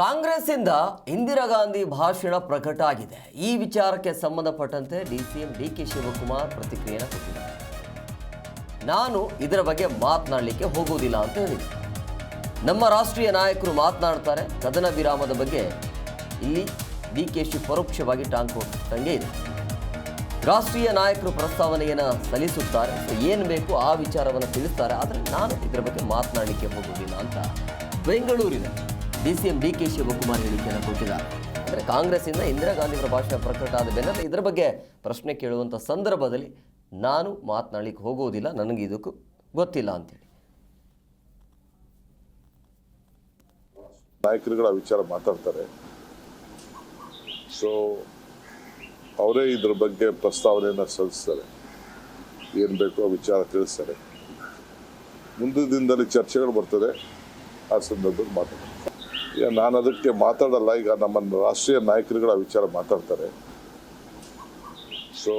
ಕಾಂಗ್ರೆಸ್ಸಿಂದ ಇಂದಿರಾ ಗಾಂಧಿ ಭಾಷಣ ಪ್ರಕಟ ಆಗಿದೆ. ಈ ವಿಚಾರಕ್ಕೆ ಸಂಬಂಧಪಟ್ಟಂತೆ ಡಿಸಿಎಂ ಡಿ ಕೆ ಶಿವಕುಮಾರ್ ಪ್ರತಿಕ್ರಿಯೆಯನ್ನು ಕೊಟ್ಟಿದ್ದಾರೆ. ನಾನು ಇದರ ಬಗ್ಗೆ ಮಾತನಾಡಲಿಕ್ಕೆ ಹೋಗುವುದಿಲ್ಲ ಅಂತ ಹೇಳಿದೆ ನಮ್ಮ ರಾಷ್ಟ್ರೀಯ ನಾಯಕರು ಮಾತನಾಡ್ತಾರೆ. ಕದನ ವಿರಾಮದ ಬಗ್ಗೆ ಇಲ್ಲಿ ಡಿ ಕೆ ಶಿ ಪರೋಕ್ಷವಾಗಿ ಟಾಂಗ್ ಕೊಟ್ಟಂಗೆ ಇದೆ. ರಾಷ್ಟ್ರೀಯ ನಾಯಕರು ಪ್ರಸ್ತಾವನೆಯನ್ನು ಸಲ್ಲಿಸುತ್ತಾರೆ. ಸೊ ಏನು ಬೇಕು ಆ ವಿಚಾರವನ್ನು ತಿಳಿಸ್ತಾರೆ. ಆದರೆ ನಾನು ಇದರ ಬಗ್ಗೆ ಮಾತನಾಡಲಿಕ್ಕೆ ಹೋಗುವುದಿಲ್ಲ ಅಂತ ಬೆಂಗಳೂರಿನ D C M D K Shivakumar ಹೇಳಿಕೆಯನ್ನು ಕೊಟ್ಟಿದ್ದಾರೆ ಅಂದರೆ ಕಾಂಗ್ರೆಸ್ಸಿಂದ ಇಂದಿರಾ ಗಾಂಧಿಯವರ ಭಾಷಣ ಪ್ರಕಟ ಆದ ಬೆನ್ನಲ್ಲೇ ಇದರ ಬಗ್ಗೆ ಪ್ರಶ್ನೆ ಕೇಳುವಂಥ ಸಂದರ್ಭದಲ್ಲಿ ನಾನು ಮಾತನಾಡಲಿಕ್ಕೆ ಹೋಗುವುದಿಲ್ಲ, ನನಗೆ ಇದಕ್ಕೂ ಗೊತ್ತಿಲ್ಲ ಅಂತೇಳಿ. ನಾಯಕರುಗಳ ವಿಚಾರ ಮಾತಾಡ್ತಾರೆ. ಸೊ ಅವರೇ ಇದ್ರ ಬಗ್ಗೆ ಪ್ರಸ್ತಾವನೆಯನ್ನು ಸಲ್ಲಿಸ್ತಾರೆ. ಏನು ಬೇಕೋ ವಿಚಾರ ತಿಳಿಸ್ತಾರೆ. ಮುಂದಿನ ದಿನದಲ್ಲಿ ಚರ್ಚೆಗಳು ಬರ್ತದೆ, ಆ ಸಂದರ್ಭದಲ್ಲಿ ಮಾತಾಡ್ತಾರೆ ನಾನು ಅದಕ್ಕೆ ಮಾತಾಡಲ್ಲ, ಈಗ ನಮ್ಮ ರಾಷ್ಟ್ರೀಯ ನಾಯಕರುಗಳ ವಿಚಾರ ಮಾತಾಡ್ತಾರೆ. ಸೊ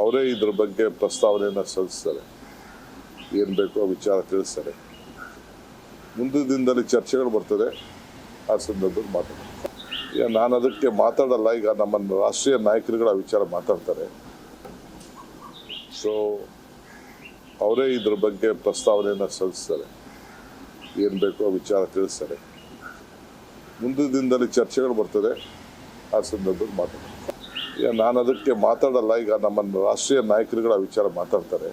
ಅವರೇ ಇದ್ರ ಬಗ್ಗೆ ಪ್ರಸ್ತಾವನೆಯನ್ನು ಸಲ್ಲಿಸ್ತಾರೆ. ಏನು ಬೇಕೋ ಆ ವಿಚಾರ ತಿಳಿಸ್ತಾರೆ. ಮುಂದಿನ ದಿನದಲ್ಲಿ ಚರ್ಚೆಗಳು ಬರ್ತದೆ, ಆ ಸಂದರ್ಭದಲ್ಲಿ ಮಾತಾಡ್ತಾರೆ. ಈಗ ನಾನು ಅದಕ್ಕೆ ಮಾತಾಡಲ್ಲ, ಈಗ ನಮ್ಮ ರಾಷ್ಟ್ರೀಯ ನಾಯಕರುಗಳ ವಿಚಾರ ಮಾತಾಡ್ತಾರೆ. ಸೊ ಅವರೇ ಇದ್ರ ಬಗ್ಗೆ ಪ್ರಸ್ತಾವನೆಯನ್ನು ಸಲ್ಲಿಸ್ತಾರೆ. ಏನು ಬೇಕೋ ವಿಚಾರ ತಿಳಿಸ್ತಾರೆ. ಮುಂದಿನ ದಿನದಲ್ಲಿ ಚರ್ಚೆಗಳು ಬರ್ತದೆ. ಆ ಸಂದರ್ಭದಲ್ಲಿ ಮಾತಾಡ್ತಾರೆ ಈಗ ನಾನು ಅದಕ್ಕೆ ಮಾತಾಡಲ್ಲ. ಈಗ ನಮ್ಮ ರಾಷ್ಟ್ರೀಯ ನಾಯಕರುಗಳ ವಿಚಾರ ಮಾತಾಡ್ತಾರೆ.